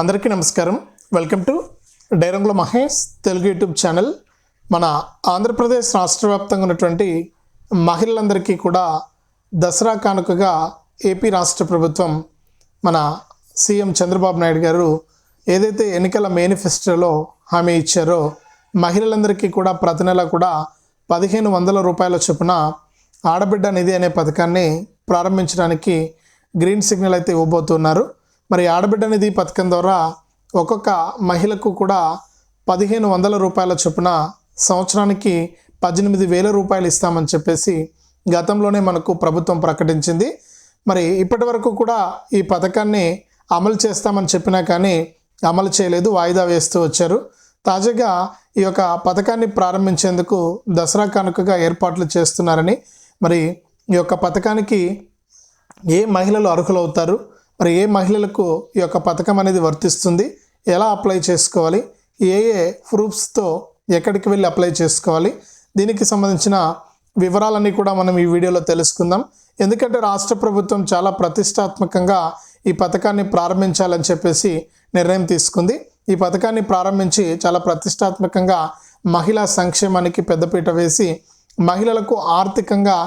అందరికీ నమస్కారం. Welcome to డైరంగుల Mahesh Telugu YouTube channel. మన ఆంధ్రప్రదేశ్ రాష్ట్ర వ్యాప్తంగా ఉన్నటువంటి మహిళలందరికీ కూడా దసరా కానుకగా ఏపీ రాష్ట్ర ప్రభుత్వం మన సీఎం చంద్రబాబు నాయుడు గారు ఏదైతే ఎన్నికల మేనిఫెస్టోలో హామీ ఇచ్చారో మహిళలందరికీ కూడా ప్రతి నెల కూడా పదిహేను వందల రూపాయల చొప్పున ఆడబిడ్డ నిధి అనే పథకాన్ని ప్రారంభించడానికి గ్రీన్ సిగ్నల్ అయితే ఇవ్వబోతున్నారు. మరి ఆడబిడ్డ నిధి పథకం ద్వారా ఒక్కొక్క మహిళకు కూడా పదిహేను వందల రూపాయల చొప్పున సంవత్సరానికి పద్దెనిమిది వేల రూపాయలు ఇస్తామని చెప్పేసి గతంలోనే మనకు ప్రభుత్వం ప్రకటించింది. మరి ఇప్పటి వరకు కూడా ఈ పథకాన్ని అమలు చేస్తామని చెప్పినా కానీ అమలు చేయలేదు వాయిదా వేస్తూ వచ్చారు. తాజాగా ఈ యొక్క పథకాన్ని ప్రారంభించేందుకు దసరా కానుకగా ఏర్పాట్లు చేస్తున్నారని మరి ఈ యొక్క పథకానికి ఏ మహిళలు అర్హులవుతారు? మరి ఏ మహిళలకు ఈ యొక్క పథకం అనేది వర్తిస్తుంది? ఎలా అప్లై చేసుకోవాలి? ఏ ఏ ప్రూఫ్స్తో ఎక్కడికి వెళ్ళి అప్లై చేసుకోవాలి? దీనికి సంబంధించిన వివరాలన్నీ కూడా మనం ఈ వీడియోలో తెలుసుకుందాం. ఎందుకంటే రాష్ట్ర ప్రభుత్వం చాలా ప్రతిష్టాత్మకంగా ఈ పథకాన్ని ప్రారంభించాలని చెప్పేసి నిర్ణయం తీసుకుంది. ఈ పథకాన్ని ప్రారంభించి చాలా ప్రతిష్టాత్మకంగా మహిళా సంక్షేమానికి పెద్దపీట వేసి మహిళలకు ఆర్థికంగా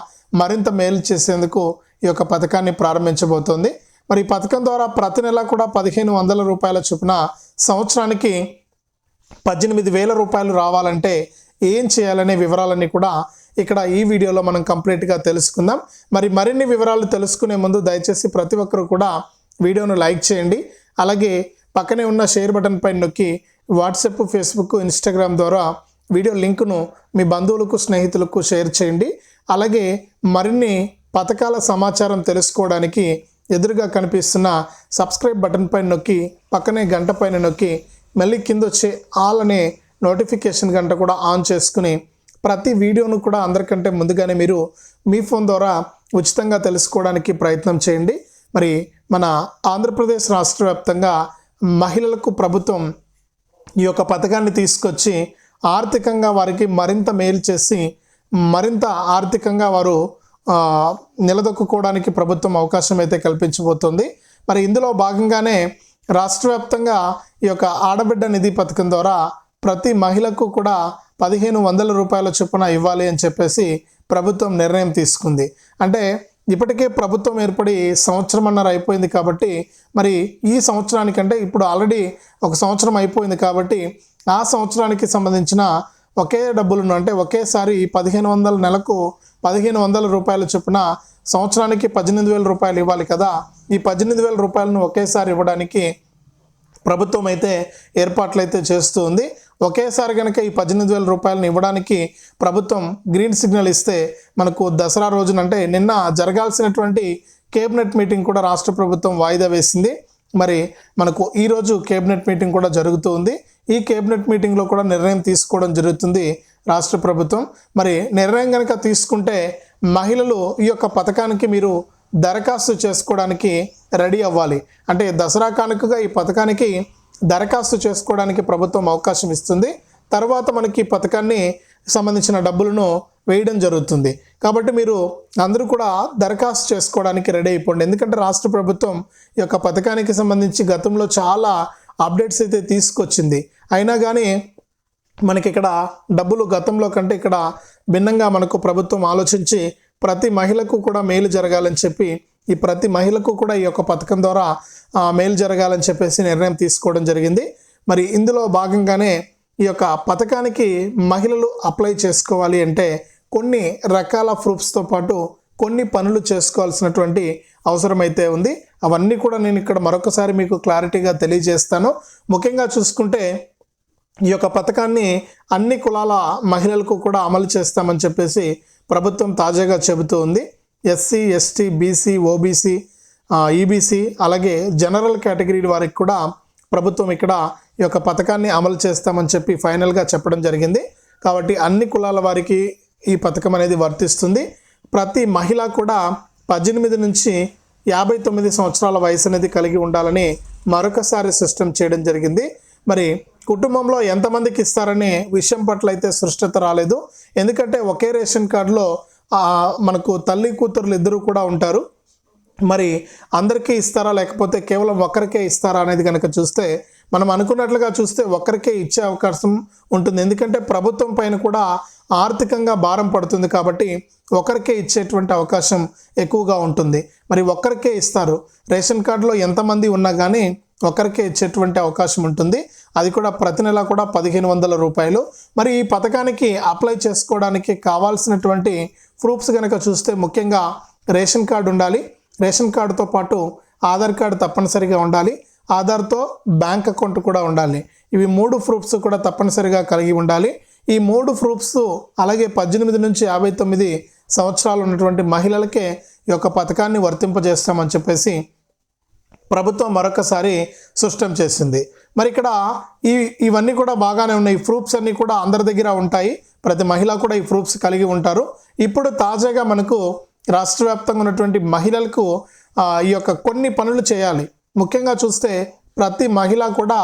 మరింత మేలు చేసేందుకు ఈ యొక్క పథకాన్ని ప్రారంభించబోతోంది. మరి ఈ పథకం ద్వారా ప్రతి నెల కూడా పదిహేను వందల రూపాయల చొప్పున సంవత్సరానికి పద్దెనిమిది వేల రూపాయలు రావాలంటే ఏం చేయాలనే వివరాలన్నీ కూడా ఇక్కడ ఈ వీడియోలో మనం కంప్లీట్గా తెలుసుకుందాం. మరి మరిన్ని వివరాలు తెలుసుకునే ముందు దయచేసి ప్రతి ఒక్కరు కూడా వీడియోను లైక్ చేయండి. అలాగే పక్కనే ఉన్న షేర్ బటన్ పైన నొక్కి వాట్సాప్ ఫేస్బుక్ ఇన్స్టాగ్రామ్ ద్వారా వీడియో లింకును మీ బంధువులకు స్నేహితులకు షేర్ చేయండి. అలాగే మరిన్ని పథకాల సమాచారం తెలుసుకోవడానికి ఎదురుగా కనిపిస్తున్న సబ్స్క్రైబ్ బటన్ పైన నొక్కి పక్కనే గంట పైన నొక్కి మళ్ళీ కింద వచ్చే ఆల్ అనే నోటిఫికేషన్ గంట కూడా ఆన్ చేసుకుని ప్రతి వీడియోను కూడా అందరికంటే ముందుగానే మీరు మీ ఫోన్ ద్వారా ఉచితంగా తెలుసుకోవడానికి ప్రయత్నం చేయండి. మరి మన ఆంధ్రప్రదేశ్ రాష్ట్ర వ్యాప్తంగా మహిళలకు ప్రభుత్వం ఈ యొక్క పథకాన్ని తీసుకొచ్చి ఆర్థికంగా వారికి మరింత మేలు చేసి మరింత ఆర్థికంగా వారు నిలదొక్కుకోవడానికి ప్రభుత్వం అవకాశం అయితే కల్పించబోతోంది. మరి ఇందులో భాగంగానే రాష్ట్ర వ్యాప్తంగా ఈ యొక్క ఆడబిడ్డ నిధి పథకం ద్వారా ప్రతి మహిళకు కూడా పదిహేను వందల రూపాయల చొప్పున ఇవ్వాలి అని చెప్పేసి ప్రభుత్వం నిర్ణయం తీసుకుంది. అంటే ఇప్పటికే ప్రభుత్వం ఏర్పడి సంవత్సరంన్నర అయిపోయింది కాబట్టి మరి ఈ సంవత్సరానికంటే ఇప్పుడు ఆల్రెడీ ఒక సంవత్సరం అయిపోయింది కాబట్టి ఆ సంవత్సరానికి సంబంధించిన ఒకే డబ్బులను అంటే ఒకేసారి పదిహేను వందల నెలకు పదిహేను వందల రూపాయల చొప్పున సంవత్సరానికి పద్దెనిమిది వేల రూపాయలు ఇవ్వాలి కదా. ఈ పద్దెనిమిది వేల రూపాయలను ఒకేసారి ఇవ్వడానికి ప్రభుత్వం అయితే ఏర్పాట్లు అయితే చేస్తూ ఉంది. ఒకేసారి కనుక ఈ పద్దెనిమిది వేల రూపాయలను ఇవ్వడానికి ప్రభుత్వం గ్రీన్ సిగ్నల్ ఇస్తే మనకు దసరా రోజున అంటే నిన్న జరగాల్సినటువంటి కేబినెట్ మీటింగ్ కూడా రాష్ట్ర ప్రభుత్వం వాయిదా వేసింది. మరి మనకు ఈరోజు కేబినెట్ మీటింగ్ కూడా జరుగుతూ ఉంది. ఈ కేబినెట్ మీటింగ్లో కూడా నిర్ణయం తీసుకోవడం జరుగుతుంది రాష్ట్ర ప్రభుత్వం. మరి నిర్ణయం కనుక తీసుకుంటే మహిళలు ఈ యొక్క పథకానికి మీరు దరఖాస్తు చేసుకోవడానికి రెడీ అవ్వాలి. అంటే దసరా కానుకగా ఈ పథకానికి దరఖాస్తు చేసుకోవడానికి ప్రభుత్వం అవకాశం ఇస్తుంది. తర్వాత మనకి ఈ పథకాన్ని సంబంధించిన డబ్బులను వేయడం జరుగుతుంది. కాబట్టి మీరు అందరూ కూడా దరఖాస్తు చేసుకోవడానికి రెడీ అయిపోండి. ఎందుకంటే రాష్ట్ర ప్రభుత్వం ఈ యొక్క పథకానికి సంబంధించి గతంలో చాలా అప్డేట్స్ అయితే తీసుకొచ్చింది. అయినా కానీ మనకి ఇక్కడ డబ్బులు గతంలో కంటే ఇక్కడ భిన్నంగా మనకు ప్రభుత్వం ఆలోచించి ప్రతి మహిళకు కూడా మేలు జరగాలని చెప్పి ఈ ప్రతి మహిళకు కూడా ఈ యొక్క పథకం ద్వారా మేలు జరగాలని చెప్పేసి నిర్ణయం తీసుకోవడం జరిగింది. మరి ఇందులో భాగంగానే ఈ యొక్క పథకానికి మహిళలు అప్లై చేసుకోవాలి అంటే కొన్ని రకాల ప్రూఫ్స్తో పాటు కొన్ని పనులు చేసుకోవాల్సినటువంటి అవసరం అయితే ఉంది. అవన్నీ కూడా నేను ఇక్కడ మరొకసారి మీకు క్లారిటీగా తెలియజేస్తాను. ముఖ్యంగా చూసుకుంటే ఈ యొక్క పథకాన్ని అన్ని కులాల మహిళలకు కూడా అమలు చేస్తామని చెప్పేసి ప్రభుత్వం తాజాగా చెబుతూ ఉంది. SC ST BC OBC EBC అలాగే జనరల్ కేటగిరీ వారికి కూడా ప్రభుత్వం ఇక్కడ ఈ యొక్క పథకాన్ని అమలు చేస్తామని చెప్పి ఫైనల్గా చెప్పడం జరిగింది. కాబట్టి అన్ని కులాల వారికి ఈ పథకం అనేది వర్తిస్తుంది. ప్రతి మహిళ కూడా పద్దెనిమిది నుంచి యాభై తొమ్మిది సంవత్సరాల వయసు అనేది కలిగి ఉండాలని మరొకసారి సిస్టమ్ చేయడం జరిగింది. మరి కుటుంబంలో ఎంతమందికి ఇస్తారనే విషయం పట్ల అయితే సృష్టత రాలేదు. ఎందుకంటే ఒకే రేషన్ కార్డులో మనకు తల్లి కూతురులు ఇద్దరు కూడా ఉంటారు. మరి అందరికీ ఇస్తారా లేకపోతే కేవలం ఒక్కరికే ఇస్తారా అనేది కనుక చూస్తే మనం అనుకున్నట్లుగా చూస్తే ఒక్కరికే ఇచ్చే అవకాశం ఉంటుంది. ఎందుకంటే ప్రభుత్వం పైన కూడా ఆర్థికంగా భారం పడుతుంది కాబట్టి ఒకరికే ఇచ్చేటువంటి అవకాశం ఎక్కువగా ఉంటుంది. మరి ఒక్కరికే ఇస్తారు. రేషన్ కార్డులో ఎంతమంది ఉన్నా కానీ ఒకరికే ఇచ్చేటువంటి అవకాశం ఉంటుంది. అది కూడా ప్రతి నెల కూడా పదిహేను వందల రూపాయలు. మరి ఈ పథకానికి అప్లై చేసుకోవడానికి కావాల్సినటువంటి ప్రూఫ్స్ కనుక చూస్తే ముఖ్యంగా రేషన్ కార్డు ఉండాలి. రేషన్ కార్డుతో పాటు ఆధార్ కార్డు తప్పనిసరిగా ఉండాలి. ఆధార్తో బ్యాంక్ అకౌంట్ కూడా ఉండాలి. ఇవి మూడు ప్రూఫ్స్ కూడా తప్పనిసరిగా కలిగి ఉండాలి. ఈ మూడు ప్రూఫ్స్ అలాగే పద్దెనిమిది నుంచి యాభై తొమ్మిది సంవత్సరాలు ఉన్నటువంటి మహిళలకే ఈ యొక్క పథకాన్ని వర్తింపజేస్తామని చెప్పేసి ప్రభుత్వం మరొకసారి స్పష్టం చేసింది. మరి ఇక్కడ ఈ ఇవన్నీ కూడా బాగానే ఉన్నాయి. ఈ ప్రూఫ్స్ అన్నీ కూడా అందరి దగ్గర ఉంటాయి. ప్రతి మహిళ కూడా ఈ ప్రూఫ్స్ కలిగి ఉంటారు. ఇప్పుడు తాజాగా మనకు రాష్ట్ర వ్యాప్తంగా ఉన్నటువంటి మహిళలకు ఈ యొక్క కొన్ని పనులు చేయాలి. ముఖ్యంగా చూస్తే ప్రతి మహిళ కూడా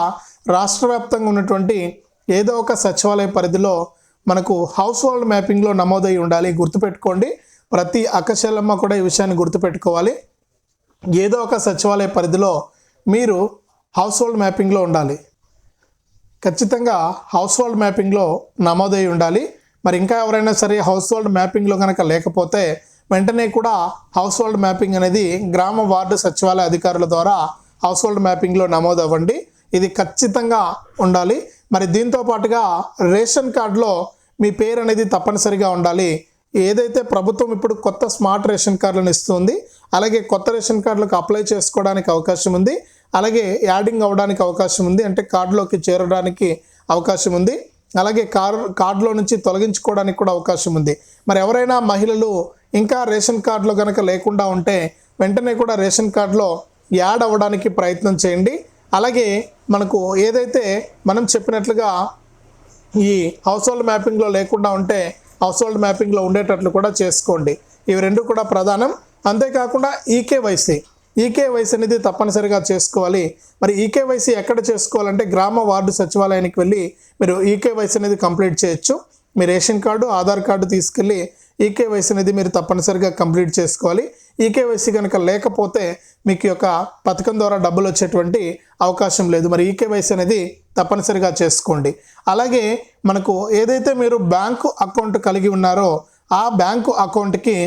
రాష్ట్ర వ్యాప్తంగా ఉన్నటువంటి ఏదో ఒక సచివాలయ పరిధిలో మనకు హౌస్ హోల్డ్ మ్యాపింగ్లో నమోదై ఉండాలి. గుర్తుపెట్టుకోండి. ప్రతి అక్కచెల్లమ్మ కూడా ఈ విషయాన్ని గుర్తుపెట్టుకోవాలి. ఏదో ఒక సచివాలయ పరిధిలో మీరు హౌస్ హోల్డ్ మ్యాపింగ్లో ఉండాలి. ఖచ్చితంగా హౌస్ హోల్డ్ మ్యాపింగ్లో నమోదై ఉండాలి. మరి ఇంకా ఎవరైనా సరే హౌస్ హోల్డ్ మ్యాపింగ్లో కనుక లేకపోతే వెంటనే కూడా హౌస్ హోల్డ్ మ్యాపింగ్ అనేది గ్రామ వార్డు సచివాలయ అధికారుల ద్వారా హౌస్ హోల్డ్ మ్యాపింగ్లో నమోదు అవ్వండి ఇది ఖచ్చితంగా ఉండాలి. మరి దీంతో పాటుగా రేషన్ కార్డులో మీ పేరు అనేది తప్పనిసరిగా ఉండాలి. ఏదైతే ప్రభుత్వం ఇప్పుడు కొత్త స్మార్ట్ రేషన్ కార్డులను ఇస్తుంది అలాగే కొత్త రేషన్ కార్డులకు అప్లై చేసుకోవడానికి అవకాశం ఉంది. అలాగే యాడింగ్ అవ్వడానికి అవకాశం ఉంది. అంటే కార్డులోకి చేరడానికి అవకాశం ఉంది. అలాగే కార్ కార్డులో నుంచి తొలగించుకోవడానికి కూడా అవకాశం ఉంది. మరి ఎవరైనా మహిళలు ఇంకా రేషన్ కార్డులో కనుక లేకుండా ఉంటే వెంటనే కూడా రేషన్ కార్డులో యాడ్ అవ్వడానికి ప్రయత్నం చేయండి. అలాగే మనకు ఏదైతే మనం చెప్పినట్లుగా ఈ హౌస్ హోల్డ్ మ్యాపింగ్లో లేకుండా ఉంటే హౌస్ హోల్డ్ మ్యాపింగ్లో ఉండేటట్లు కూడా చేసుకోండి. ఇవి రెండు కూడా ప్రధానం. అంతేకాకుండా ఈకేవైసీ ఈకేవైసీ అనేది తప్పనిసరిగా చేసుకోవాలి. మరి ఈకేవైసీ ఎక్కడ చేసుకోవాలంటే గ్రామ వార్డు సచివాలయానికి వెళ్ళి మీరు ఈకేవైసీ అనేది కంప్లీట్ చేయొచ్చు. మీ రేషన్ కార్డు ఆధార్ కార్డు తీసుకెళ్ళి ఈకేవైసీ అనేది మీరు తప్పనిసరిగా కంప్లీట్ చేసుకోవాలి. ఈకేవైసీ కనుక లేకపోతే మీకు యొక్క పథకం ద్వారా డబ్బులు వచ్చేటువంటి అవకాశం లేదు. మరి ఈకేవైసీ అనేది తప్పనిసరిగా చేసుకోండి. అలాగే మనకు ఏదైతే మీరు బ్యాంకు అకౌంట్ కలిగి ఉన్నారో ఆ బ్యాంకు అకౌంట్కి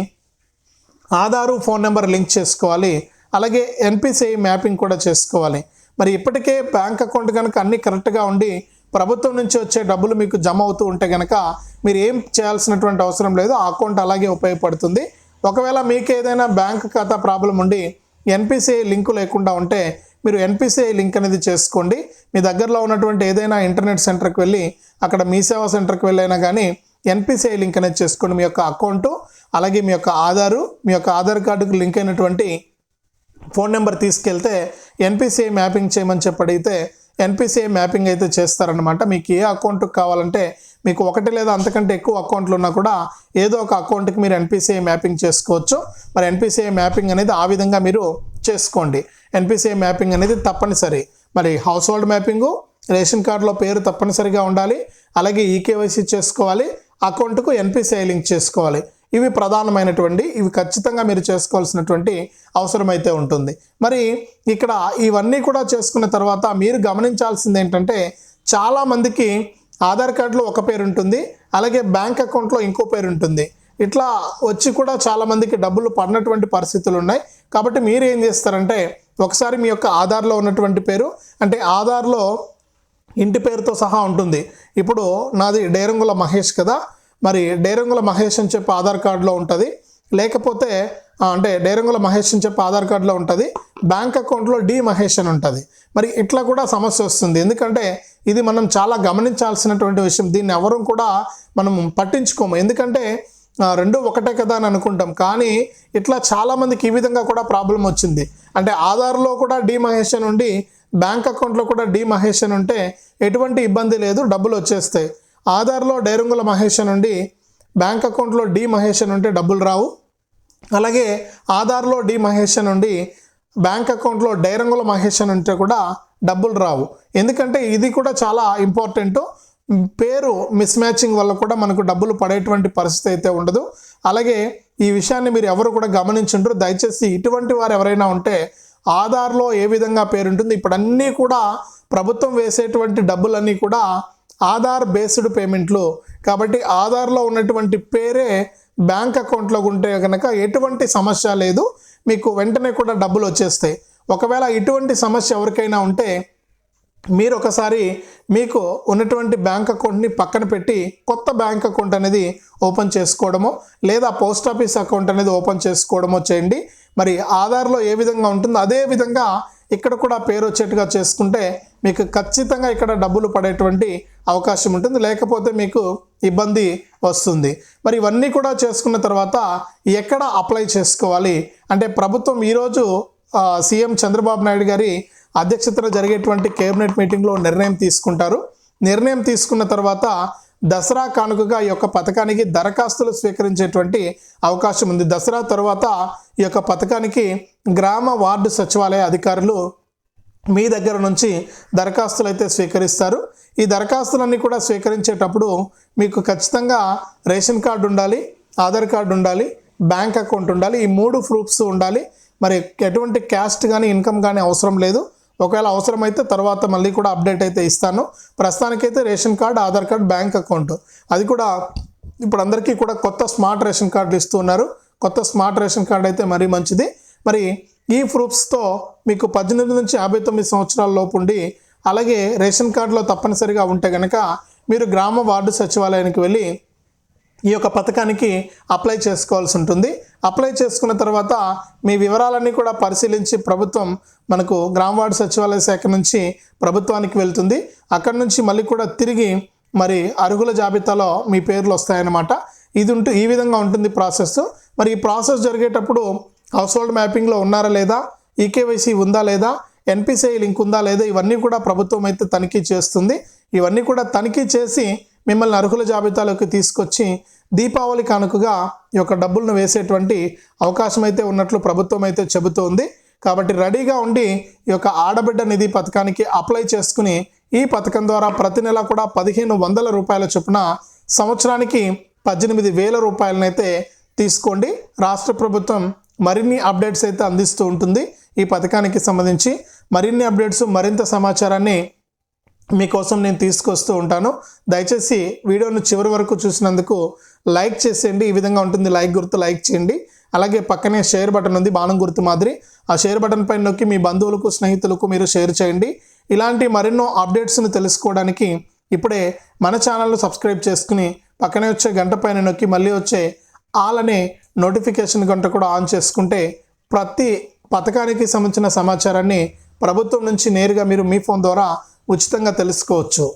ఆధారు ఫోన్ నెంబర్ లింక్ చేసుకోవాలి. అలాగే ఎన్పిసిఐ మ్యాపింగ్ కూడా చేసుకోవాలి. మరి ఇప్పటికే బ్యాంక్ అకౌంట్ కనుక అన్నీ కరెక్ట్గా ఉండి ప్రభుత్వం నుంచి వచ్చే డబ్బులు మీకు జమ అవుతూ ఉంటే కనుక మీరు ఏం చేయాల్సినటువంటి అవసరం లేదు ఆ అకౌంట్ అలాగే ఉపయోగపడుతుంది. ఒకవేళ మీకు ఏదైనా బ్యాంక్ ఖాతా ప్రాబ్లం ఉండి ఎన్పిసిఐ లింకు లేకుండా ఉంటే మీరు ఎన్పిసిఐ లింక్ అనేది చేసుకోండి. మీ దగ్గరలో ఉన్నటువంటి ఏదైనా ఇంటర్నెట్ సెంటర్కి వెళ్ళి అక్కడ మీ సేవా సెంటర్కి వెళ్ళైనా కానీ ఎన్పిసిఐ లింక్ అనేది చేసుకోండి. మీ యొక్క అకౌంటు అలాగే మీ యొక్క ఆధారు మీ యొక్క ఆధార్ కార్డుకు లింక్ అయినటువంటి ఫోన్ నెంబర్ తీసుకెళ్తే ఎన్పిసిఐ మ్యాపింగ్ చేయమని చెప్పి అడిగితే ఎన్పిసిఐ మ్యాపింగ్ అయితే చేస్తారనమాట మీకు ఏ అకౌంట్ కావాలంటే మీకు ఒకటి లేదా అంతకంటే ఎక్కువ అకౌంట్లు ఉన్నా కూడా ఏదో ఒక అకౌంట్కి మీరు ఎన్పిసిఐ మ్యాపింగ్ చేసుకోవచ్చు. మరి ఎన్పిసిఐ మ్యాపింగ్ అనేది ఆ విధంగా మీరు చేసుకోండి. ఎన్పిసిఐ మ్యాపింగ్ అనేది తప్పనిసరి. మరి హౌస్ హోల్డ్ మ్యాపింగు రేషన్ కార్డులో పేరు తప్పనిసరిగా ఉండాలి. అలాగే ఈకేవైసీ చేసుకోవాలి. అకౌంట్కు ఎన్పిసిఐ లింక్ చేసుకోవాలి. ఇవి ప్రధానమైనటువంటి ఇవి ఖచ్చితంగా మీరు చేసుకోవాల్సినటువంటి అవసరమైతే ఉంటుంది. మరి ఇక్కడ ఇవన్నీ కూడా చేసుకున్న తర్వాత మీరు గమనించాల్సింది ఏంటంటే చాలామందికి ఆధార్ కార్డులో ఒక పేరు ఉంటుంది అలాగే బ్యాంక్ అకౌంట్లో ఇంకో పేరు ఉంటుంది. ఇట్లా వచ్చి కూడా చాలామందికి డబ్బులు పడినటువంటి పరిస్థితులు ఉన్నాయి. కాబట్టి మీరు ఏం చేస్తారంటే ఒకసారి మీ యొక్క ఆధార్లో ఉన్నటువంటి పేరు అంటే ఆధార్లో ఇంటి పేరుతో సహా ఉంటుంది. ఇప్పుడు నాది డేరంగుల మహేష్ కదా మరి డేరంగుల మహేష్ అని చెప్పి ఆధార్ కార్డులో ఉంటుంది. లేకపోతే అంటే డేరంగుల మహేష్ అని చెప్పి ఆధార్ కార్డులో ఉంటుంది. బ్యాంక్ అకౌంట్లో డి మహేష్ అని ఉంటుంది. మరి ఇట్లా కూడా సమస్య వస్తుంది. ఎందుకంటే ఇది మనం చాలా గమనించాల్సినటువంటి విషయం. దీన్ని ఎవరూ కూడా మనం పట్టించుకోము. ఎందుకంటే రెండు ఒకటే కదా అని అనుకుంటాం. కానీ ఇట్లా చాలామందికి ఈ విధంగా కూడా ప్రాబ్లం వచ్చింది. అంటే ఆధార్లో కూడా డి మహేష్ అని ఉండి బ్యాంక్ అకౌంట్లో కూడా డి మహేష్ అని ఉంటే ఎటువంటి ఇబ్బంది లేదు. డబ్బులు వచ్చేస్తాయి. ఆధార్లో డైరంగుల మహేష్ నుండి బ్యాంక్ అకౌంట్లో డి మహేష్ నుండి ఉంటే డబ్బులు రావు. అలాగే ఆధార్లో డి మహేష్ నుండి బ్యాంక్ అకౌంట్లో డైరంగుల మహేష్ ఉంటే కూడా డబ్బులు రావు. ఎందుకంటే ఇది కూడా చాలా ఇంపార్టెంట్. పేరు మిస్ మ్యాచింగ్ వల్ల కూడా మనకు డబ్బులు పడేటువంటి పరిస్థితి అయితే ఉండదు. అలాగే ఈ విషయాన్ని మీరు ఎవరు కూడా గమనించుంటారు దయచేసి ఇటువంటి వారు ఎవరైనా ఉంటే ఆధార్లో ఏ విధంగా పేరు ఉంటుంది కూడా ప్రభుత్వం వేసేటువంటి డబ్బులన్నీ కూడా ఆధార్ బేస్డ్ పేమెంట్లు. కాబట్టి ఆధార్లో ఉన్నటువంటి పేరే బ్యాంక్ అకౌంట్లో ఉంటే కనుక ఎటువంటి సమస్య లేదు. మీకు వెంటనే కూడా డబ్బులు వచ్చేస్తాయి. ఒకవేళ ఇటువంటి సమస్య ఎవరికైనా ఉంటే మీరు ఒకసారి మీకు ఉన్నటువంటి బ్యాంక్ అకౌంట్ని పక్కన పెట్టి కొత్త బ్యాంక్ అకౌంట్ అనేది ఓపెన్ చేసుకోవడమో లేదా పోస్ట్ ఆఫీస్ అకౌంట్ అనేది ఓపెన్ చేసుకోవడమో చేయండి. మరి ఆధార్లో ఏ విధంగా ఉంటుందో అదే విధంగా ఇక్కడ కూడా పేరు వచ్చేట్టుగా చేసుకుంటే మీకు ఖచ్చితంగా ఇక్కడ డబ్బులు పడేటువంటి అవకాశం ఉంటుంది. లేకపోతే మీకు ఇబ్బంది వస్తుంది. మరి ఇవన్నీ కూడా చేసుకున్న తర్వాత ఎక్కడ అప్లై చేసుకోవాలి? అంటే ప్రభుత్వం ఈరోజు సీఎం చంద్రబాబు నాయుడు గారి అధ్యక్షతన జరిగేటువంటి కేబినెట్ మీటింగ్లో నిర్ణయం తీసుకుంటారు. నిర్ణయం తీసుకున్న తర్వాత దసరా కానుకగా ఈ యొక్క పథకానికి దరఖాస్తులు స్వీకరించేటువంటి అవకాశం ఉంది. దసరా తర్వాత ఈ యొక్క పథకానికి గ్రామ వార్డు సచివాలయ అధికారులు మీ దగ్గర నుంచి దరఖాస్తులు అయితే స్వీకరిస్తారు. ఈ దరఖాస్తులన్నీ కూడా స్వీకరించేటప్పుడు మీకు ఖచ్చితంగా రేషన్ కార్డు ఉండాలి ఆధార్ కార్డు ఉండాలి బ్యాంక్ అకౌంట్ ఉండాలి ఈ మూడు ప్రూఫ్స్ ఉండాలి. మరి ఎటువంటి క్యాస్ట్ కానీ ఇన్కమ్ కానీ అవసరం లేదు. ఒకవేళ అవసరమైతే తర్వాత మళ్ళీ కూడా అప్డేట్ అయితే ఇస్తాను. ప్రస్తుతానికైతే ration card Aadhaar card bank account. అది కూడా ఇప్పుడు అందరికీ కూడా కొత్త స్మార్ట్ రేషన్ కార్డులు ఇస్తున్నారు కొత్త స్మార్ట్ రేషన్ కార్డు అయితే మరీ మంచిది. మరి ఈ ప్రూఫ్స్తో మీకు పద్దెనిమిది నుంచి యాభై తొమ్మిది సంవత్సరాల లోపు ఉండి అలాగే రేషన్ కార్డులో తప్పనిసరిగా ఉంటే కనుక మీరు గ్రామ వార్డు సచివాలయానికి వెళ్ళి ఈ యొక్క పథకానికి అప్లై చేసుకోవాల్సి ఉంటుంది. అప్లై చేసుకున్న తర్వాత మీ వివరాలన్నీ కూడా పరిశీలించి ప్రభుత్వం మనకు గ్రామ వార్డు సచివాలయ శాఖ నుంచి ప్రభుత్వానికి వెళ్తుంది. అక్కడి నుంచి మళ్ళీ కూడా తిరిగి మరి అరుగుల జాబితాలో మీ పేర్లు వస్తాయన్నమాట. ఇది ఉంటూ ఈ విధంగా ఉంటుంది ప్రాసెస్. మరి ఈ ప్రాసెస్ జరిగేటప్పుడు హౌస్ హోల్డ్ మ్యాపింగ్లో ఉన్నారా లేదా? ఈకేవైసీ ఉందా లేదా? ఎన్పిసిఐ లింక్ ఉందా లేదా? ఇవన్నీ కూడా ప్రభుత్వం అయితే తనిఖీ చేస్తుంది. ఇవన్నీ కూడా తనిఖీ చేసి మిమ్మల్ని అర్హుల జాబితాలోకి తీసుకొచ్చి దీపావళి కానుకగా ఈ యొక్క డబ్బులను వేసేటువంటి అవకాశం అయితే ఉన్నట్లు ప్రభుత్వం అయితే చెబుతోంది. కాబట్టి రెడీగా ఉండి ఈ యొక్క ఆడబిడ్డ నిధి పథకానికి అప్లై చేసుకుని ఈ పథకం ద్వారా ప్రతి నెల కూడా పదిహేను వందల రూపాయల చొప్పున సంవత్సరానికి పద్దెనిమిది వేల రూపాయలనైతే తీసుకోండి. రాష్ట్ర ప్రభుత్వం మరిన్ని అప్డేట్స్ అయితే అందిస్తూ ఉంటుంది. ఈ పథకానికి సంబంధించి మరిన్ని అప్డేట్స్ మరింత సమాచారాన్ని మీకోసం నేను తీసుకొస్తూ ఉంటాను. దయచేసి వీడియోను చివరి వరకు చూసినందుకు లైక్ చేసేయండి. ఈ విధంగా ఉంటుంది లైక్ గుర్తు లైక్ చేయండి. అలాగే పక్కనే షేర్ బటన్ ఉంది బాణం గుర్తు మాదిరి. ఆ షేర్ బటన్ పైన నొక్కి మీ బంధువులకు స్నేహితులకు మీరు షేర్ చేయండి. ఇలాంటి మరెన్నో అప్డేట్స్ను తెలుసుకోవడానికి ఇప్పుడే మన ఛానల్ను సబ్స్క్రైబ్ చేసుకుని పక్కనే వచ్చే గంట పైన నొక్కి మళ్ళీ వచ్చే ఆల్ అనే నోటిఫికేషన్ గంట కూడా ఆన్ చేసుకుంటే ప్రతి పథకానికి సంబంధించిన సమాచారాన్ని ప్రభుత్వం నుంచి నేరుగా మీరు మీ ఫోన్ ద్వారా ఉచితంగా తెలుసుకోవచ్చు.